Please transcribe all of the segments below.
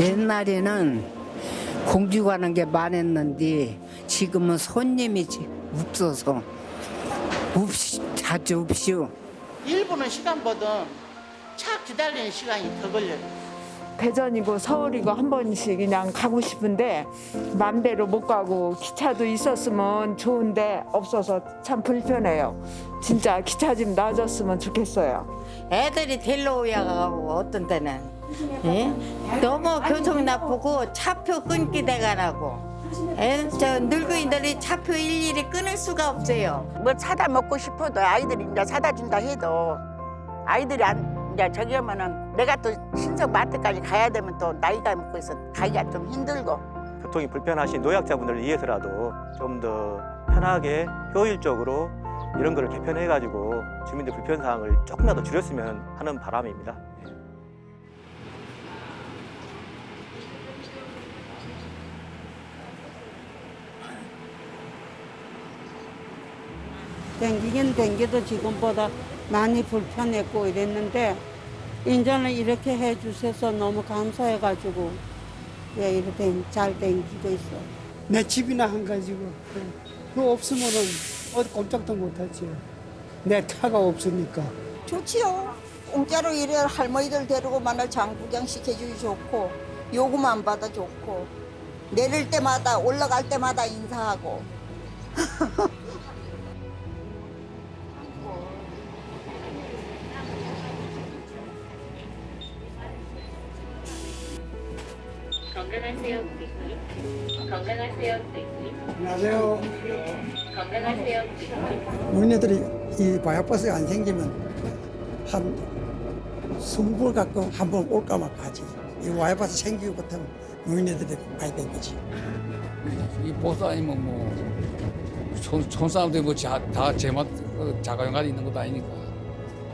옛날에는 공주 가는 게 많았는데 지금은 손님이 지- 없어서 없이 자주 없이요. 1분은 시간보다 차 기다리는 시간이 더 걸려요. 대전이고 서울이고 한 번씩 그냥 가고 싶은데 맘대로 못 가고 기차도 있었으면 좋은데 없어서 참 불편해요. 진짜 기차 좀 나아졌으면 좋겠어요. 애들이 데리러 오야 가고 어떤 때는 예? 너무 교통 나쁘고 차표 끊기 돼가라고 예? 저 늙은이들이 차표 일일이 끊을 수가 없어요. 뭐 사다 먹고 싶어도 아이들이 이제 사다 준다 해도 아이들이 안 이제 저기 하면은 내가 또 신성 마트까지 가야 되면 또 나이가 먹고 있어 가기가 좀 힘들고 교통이 불편하신 노약자분들을 위해서라도 좀 더 편하게 효율적으로 이런 거를 개편해 가지고 주민들 불편 사항을 조금이라도 줄였으면 하는 바람입니다. 댕기긴 댕겨도 지금보다 많이 불편했고 이랬는데 이제는 이렇게 해주셔서 너무 감사해가지고 예, 이렇게 잘 댕기고 있어. 내 집이나 한 가지고 그거 없으면은 어디 꼼짝도 못하지. 내 차가 없으니까. 좋지요. 공짜로 이래 할머니들 데리고 만날 장 구경 시켜주기 좋고 요금 안 받아 좋고 내릴 때마다 올라갈 때마다 인사하고 건강하세요, 우리. 건강하세요, 우리. 안녕하세요. 건강하세요, 우리. 노인네들이 이 바이오버스가 안 생기면 한 스무 번 갖고 한 번 올까 말까 하지. 이 바이오버스 생기고부터 노인네들이 많이 댕기지. 이 보스 아니면 뭐 촌, 촌 사람들이 뭐다 제맛 그 자가용가 있는 것도 아니니까.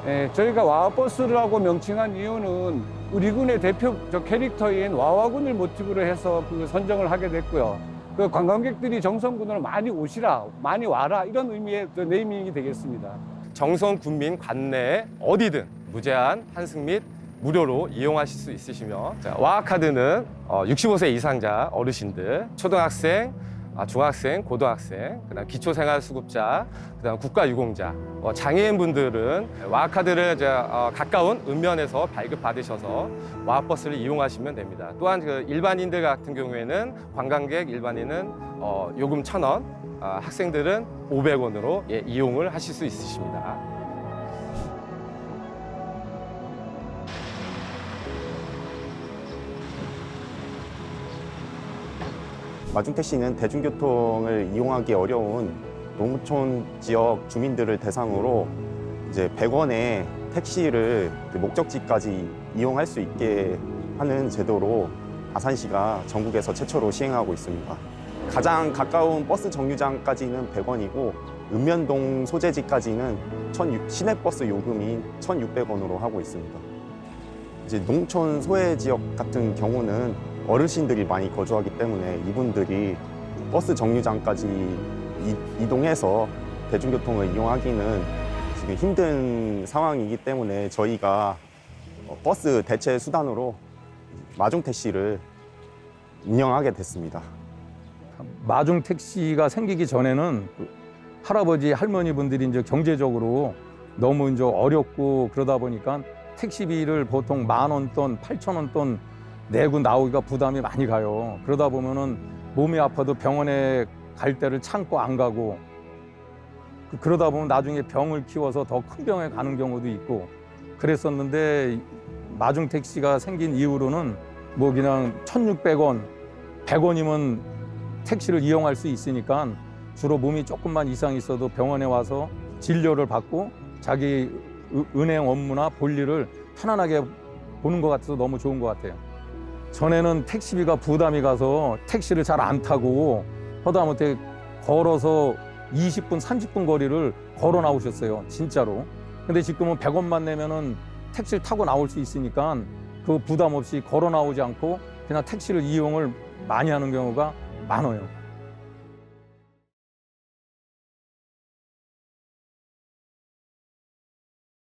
예, 저희가 와와버스라고 명칭한 이유는 우리 군의 대표적 캐릭터인 와와군을 모티브로 해서 그 선정을 하게 됐고요. 그 관광객들이 정선군으로 많이 오시라, 많이 와라 이런 의미의 그 네이밍이 되겠습니다. 정선 군민 관내 어디든 무제한 환승 및 무료로 이용하실 수 있으시며 자, 와카드는 어, 65세 이상자 어르신들, 초등학생, 아, 중학생, 고등학생, 그다음 기초생활수급자, 그다음 국가유공자, 어, 장애인분들은 와카드를 이제, 어, 가까운 읍면에서 발급 받으셔서 와버스를 이용하시면 됩니다. 또한 그 일반인들 같은 경우에는 관광객 일반인은 어, 요금 1,000원, 아, 학생들은 500원으로 예, 이용을 하실 수 있으십니다. 마중택시는 대중교통을 이용하기 어려운 농촌 지역 주민들을 대상으로 이제 100원의 택시를 그 목적지까지 이용할 수 있게 하는 제도로 아산시가 전국에서 최초로 시행하고 있습니다. 가장 가까운 버스 정류장까지는 100원이고 읍면동 소재지까지는 1600 시내버스 요금이 1,600원으로 하고 있습니다. 이제 농촌 소외 지역 같은 경우는 어르신들이 많이 거주하기 때문에 이분들이 버스 정류장까지 이, 이동해서 대중교통을 이용하기는 지금 힘든 상황이기 때문에 저희가 어, 버스 대체 수단으로 마중 택시를 운영하게 됐습니다. 마중 택시가 생기기 전에는 그 할아버지 할머니 분들이 이제 경제적으로 너무 이제 어렵고 그러다 보니까 택시비를 보통 만 원 돈, 팔천 원 돈 내고 나오기가 부담이 많이 가요. 그러다 보면은 몸이 아파도 병원에 갈 때를 참고 안 가고 그- 그러다 보면 나중에 병을 키워서 더 큰 병에 가는 경우도 있고 그랬었는데 마중 택시가 생긴 이후로는 뭐 그냥 1,600원, 100원이면 택시를 이용할 수 있으니까 주로 몸이 조금만 이상 있어도 병원에 와서 진료를 받고 자기 은- 은행 업무나 볼일을 편안하게 보는 것 같아서 너무 좋은 것 같아요. 전에는 택시비가 부담이 가서 택시를 잘 안 타고 허다못해 걸어서 20분, 30분 거리를 걸어 나오셨어요. 진짜로. 근데 지금은 100원만 내면은 택시를 타고 나올 수 있으니까 그 부담 없이 걸어 나오지 않고 그냥 택시를 이용을 많이 하는 경우가 많아요.